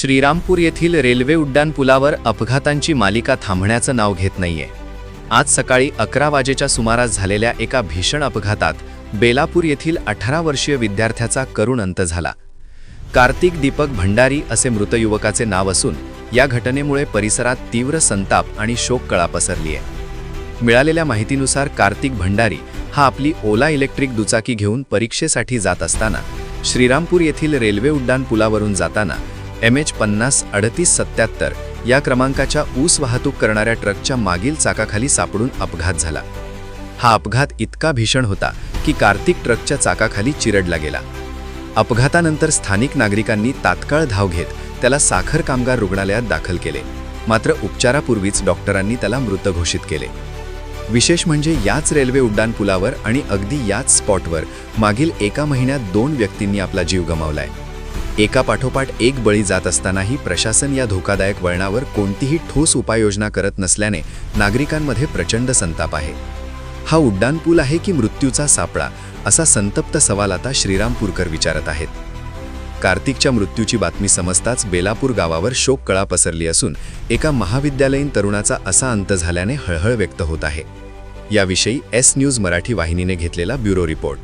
श्रीरामपूर येथील रेल्वे उड्डाणपुलावर अपघातांची मालिका थांबण्याचं नाव घेत नाहीये. आज सकाळी अकरा वाजेच्या सुमारास झालेल्या एका भीषण अपघातात बेलापूर येथील अठरा वर्षीय विद्यार्थ्याचा करुण अंत झाला. कार्तिक दीपक भंडारी असे मृत युवकाचे नाव असून या घटनेमुळे परिसरात तीव्र संताप आणि शोककळा पसरली आहे मिळालेल्या माहितीनुसार कार्तिक भंडारी हा आपली ओला इलेक्ट्रिक दुचाकी घेऊन परीक्षेसाठी जात असताना श्रीरामपूर येथील रेल्वे उड्डाण पुलावरून जाताना एम एच पन्नास अडतीस सत्याहत्तर या क्रमांकाच्या ऊस वाहतूक करणाऱ्या ट्रकच्या मागील चाकाखाली सापडून अपघात झाला. हा अपघात इतका भीषण होता की कार्तिक ट्रकच्या चाकाखाली चिरडला गेला. अपघातानंतर स्थानिक नागरिकांनी तात्काळ धाव घेत त्याला साखर कामगार रुग्णालयात दाखल केले. मात्र उपचारापूर्वीच डॉक्टरांनी त्याला मृत घोषित केले. विशेष म्हणजे याच रेल्वे उड्डाण पुलावर आणि अगदी याच स्पॉटवर मागील एका महिन्यात दोन व्यक्तींनी आपला जीव गमावलाय. एका पाठोपाठ एक बळी जात असतानाही प्रशासन या धोकादायक वळणावर कोणतीही ठोस उपाययोजना करत नसल्याने नागरिकांमध्ये प्रचंड संताप आहे. हा उड्डाणपूल आहे की मृत्यूचा सापळा असा संतप्त सवाल आता श्रीरामपूरकर विचारत आहेत. कार्तिकच्या मृत्यूची बातमी समजताच बेलापूर गावावर शोककळा पसरली असून एका महाविद्यालयीन तरुणाचा असा अंत झाल्याने हळहळ व्यक्त होत आहे. याविषयी एस न्यूज मराठी वाहिनीने घेतलेला ब्युरो रिपोर्ट.